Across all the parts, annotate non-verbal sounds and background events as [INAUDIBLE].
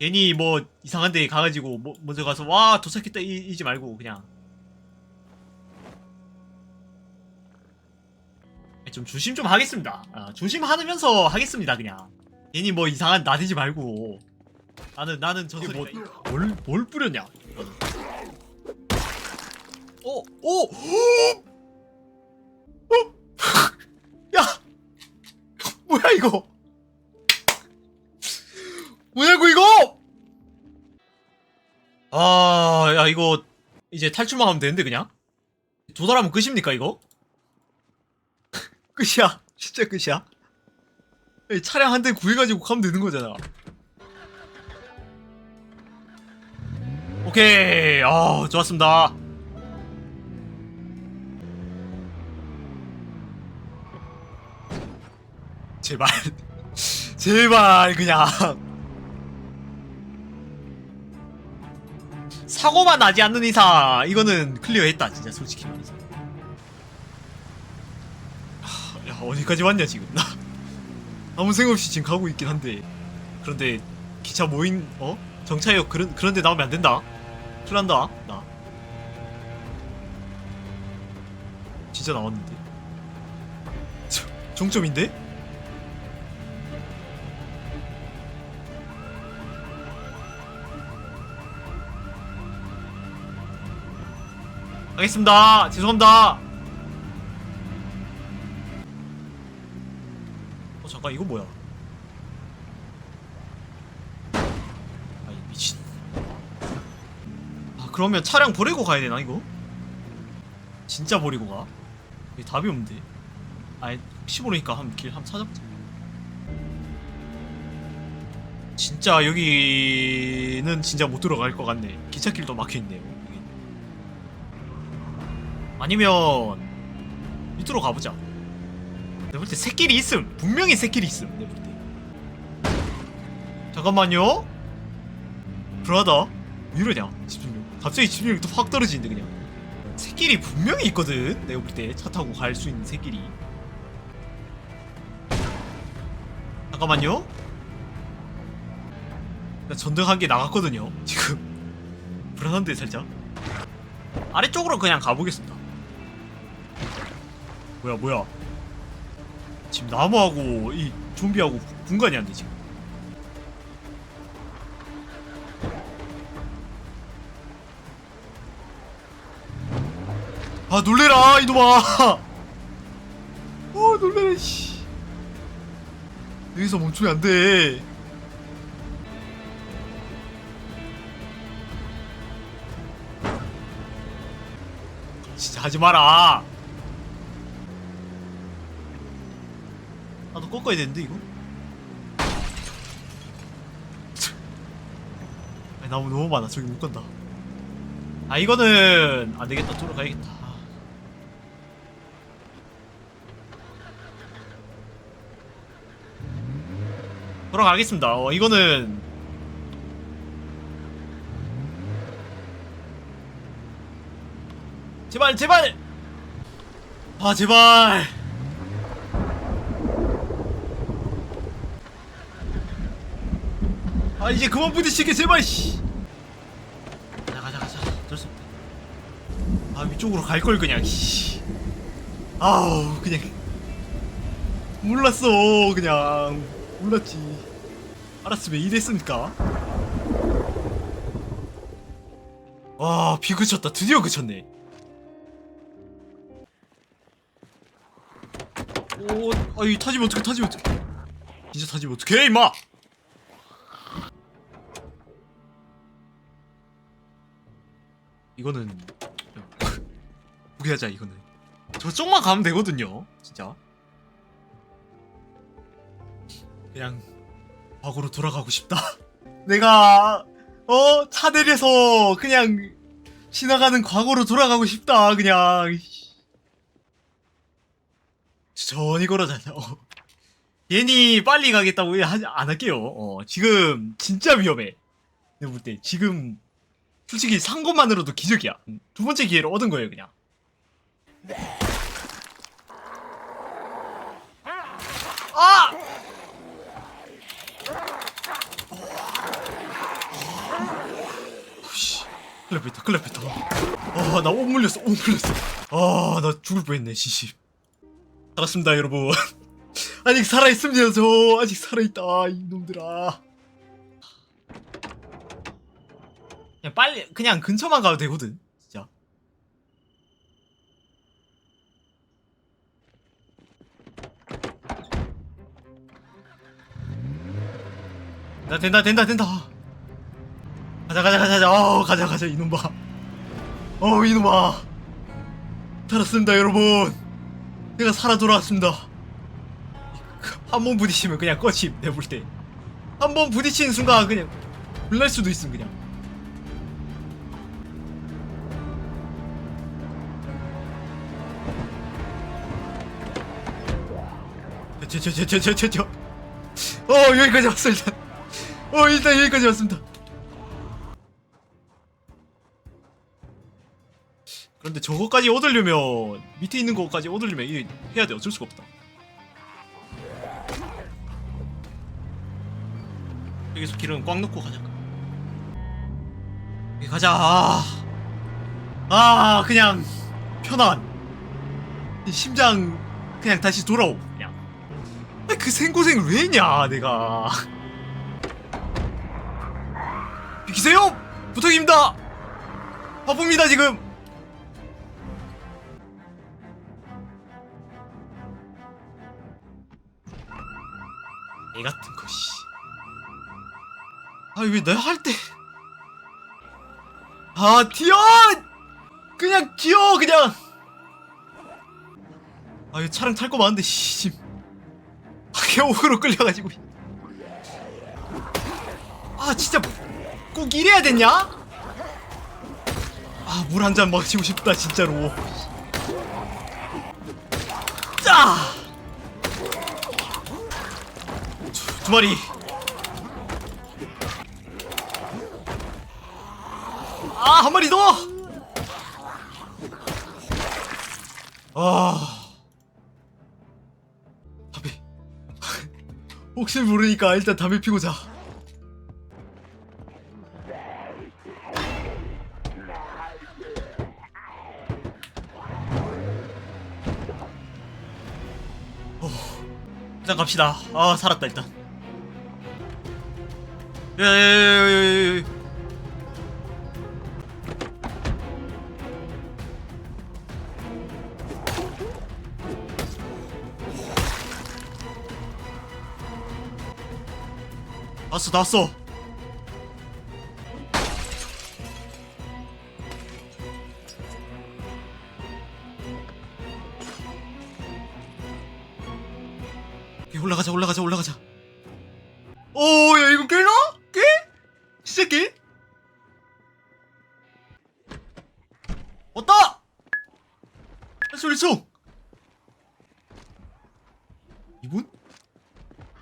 괜히 뭐 이상한 데 가가지고 뭐, 먼저 가서 와 도착했다 이, 이지 말고 그냥 좀 조심 좀 하겠습니다 아, 조심하면서 하겠습니다 그냥 괜히 뭐 이상한 나대지 말고 나는 나는 저 이게 소리 뭘, 뭘 뿌렸냐. 어? 오! 오! 어? [LAUGHS] 야! 뭐야 이거 뭐냐고 이거! 아, 야 이거 이제 탈출만 하면 되는데 그냥? 도달하면 끝입니까 이거? [LAUGHS] 끝이야, 진짜 끝이야. 이 차량 한 대 구해가지고 가면 되는 거잖아. 오케이, 아 좋았습니다. 제발, [LAUGHS] 제발 그냥. 사고만 나지 않는 이상 이거는 클리어했다 진짜 솔직히 말해서. 하, 야 어디까지 왔냐 지금. 나 [LAUGHS] 아무 생각 없이 지금 가고 있긴 한데. 그런데 기차 모임 어? 정차역 그런 그런데 나오면 안 된다. 큰일 난다 나. 진짜 나왔는데. 저, 종점인데 알겠습니다. 죄송합니다. 어 잠깐 이거 뭐야? 아이 미친. 아 그러면 차량 버리고 가야 되나 이거? 진짜 버리고 가? 이게 답이 없는데. 아이 혹시 모르니까 한 길 한번 찾아보자. 진짜 여기는 진짜 못 들어갈 것 같네. 기찻길도 막혀 있네요. 아니면 밑으로 가보자. 내가 볼때 새끼리 있음. 분명히 새끼리 있음. 내가 볼 때. 잠깐만요. 불하다. 왜 이러냐? 집중력. 갑자기 집중력이 또 확 떨어지는데 그냥. 새끼리 분명히 있거든. 내가 볼 때 차 타고 갈 수 있는 새끼리. 잠깐만요. 나 전등 한개 나갔거든요. 지금 [LAUGHS] 불안한데 살짝. 아래쪽으로 그냥 가보겠습니다. 뭐야 뭐야. 지금 나무하고 이 좀비하고 분간이 안 돼 지금. 아 놀래라 이놈아. [LAUGHS] 어 놀래라 씨. 여기서 멈추면 안돼. 진짜 하지 마라 나도 꺾어야 되는데 이거? 아니 나무 너무 많아. 저기 못 간다. 아 이거는 안 되겠다. 돌아가야겠다. 돌아가겠습니다. 어 이거는 제발 제발! 아 제발 아 이제 그만 부딪히게 제발 씨. 가자 가자 가자. 어쩔 수 없다. 아 위쪽으로 갈 걸 그냥 씨. 아우 그냥. 몰랐어 그냥. 몰랐지. 알았으면 이랬습니까? 와 비 그쳤다. 드디어 그쳤네. 오 아이 타지면 어떡해 타지면 어떡해. 진짜 타지면 어떡해 임마 이거는 [LAUGHS] 포기하자 이거는. 저쪽만 가면 되거든요 진짜. 그냥 과거로 돌아가고 싶다. [LAUGHS] 내가 어? 차 내려서 그냥 지나가는 과거로 돌아가고 싶다 그냥. 천천히 걸어다녀. 어. [LAUGHS] 괜히 빨리 가겠다고 하지 안 할게요. 어 지금 진짜 위험해. 내가 볼때 지금 솔직히 산 것만으로도 기적이야. 두 번째 기회를 얻은 거예요, 그냥. 아! 큰일 날 뻔했다 큰일 날 뻔했다 아 나 옷 물렸어 옷 물렸어 아 나 죽을 뻔했네 시시 살았습니다 여러분 [LAUGHS] 아직 살아있습니다 저 아직 살아있다 이놈들아 그냥 빨리 그냥 근처만 가도 되거든 진짜. 나 된다 된다 된다. 가자 가자 가자 가자. 어 가자 가자 이놈 봐어 이놈아. 살았습니다 여러분. 내가 살아 돌아왔습니다. 한 번 부딪히면 그냥 꺼짐 내볼 때. 한 번 부딪히는 순간 그냥 불날 수도 있음 그냥 저저저저저저 어 여기까지 왔어 일단 어 일단 여기까지 왔습니다. 그런데 저거까지 얻으려면 밑에 있는 거까지 얻으려면 이게 해야 돼. 어쩔 수가 없다. 여기서 길은 꽉 넣고 가자. 가자. 아, 아 그냥 편안. 이 심장 그냥 다시 돌아오 그 생고생을 왜 했냐 내가. 비키세요! 부탁입니다! 바쁩니다 지금! 애 같은 것이 아왜 내가 할때. 아 튀어 그냥 튀어 그냥! 아이 차량 탈 거 많은데 씨 개옥으로 끌려가지고 아 진짜 꼭 이래야 됐냐? 아 물 한 잔 마시고 싶다 진짜로 짜! 두, 두 마리 아한 마리 더! 아 혹시 모르니까 일단 담배 피고 자. 어, 일단 갑시다. 아 살았다 일단. 야야야야야 나왔어 오케이, 올라가자 올라가자 올라가자 오야 이거 깨나? 깨? 진짜 깨? 왔다! 소리 총 이분?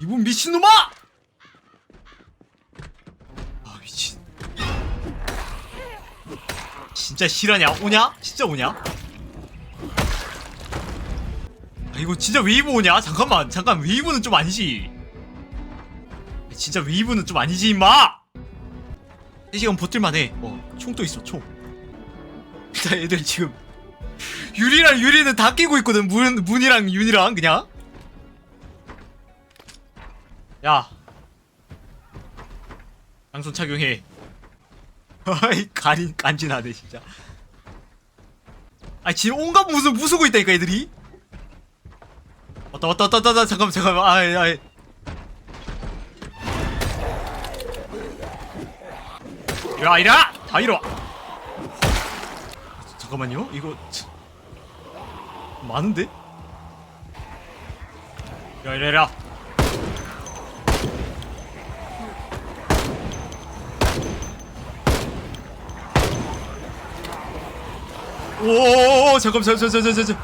이분 미친놈아! 아 진짜 실화냐? 오냐? 진짜 오냐? 아 이거 진짜 웨이브 오냐? 잠깐만 잠깐 웨이브는 좀 아니지 진짜 웨이브는 좀 아니지 임마 3시간 버틸만해 어 총도 있어 총 일단 애들 지금 유리랑 유리는 다 끼고 있거든 문, 문이랑 윤이랑 그냥 야 양손 착용해. 아이 간인 간지나네 진짜. 아 지금 온갖 무슨 무수고 있다니까 애들이. 왔다 왔다 왔다 왔다, 잠깐만 잠깐만 아이 아이. 야 이라 다 이리 와. 잠깐만요 이거 참, 많은데? 야 이리 라 오 잠깐 잠깐 잠깐 잠깐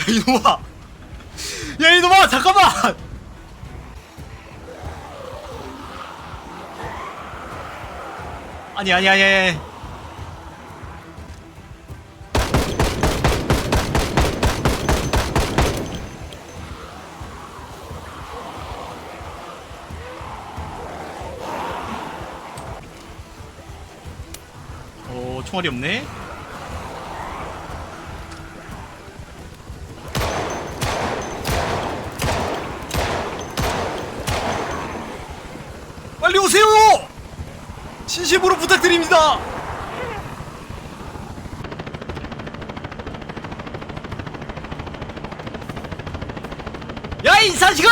야 이놈아. 야 이놈아 잠깐만. 아니 아니 아니 아니. 어 총알이 없네 빨리 오세요 진심으로 부탁드립니다. 야 이 자식아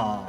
아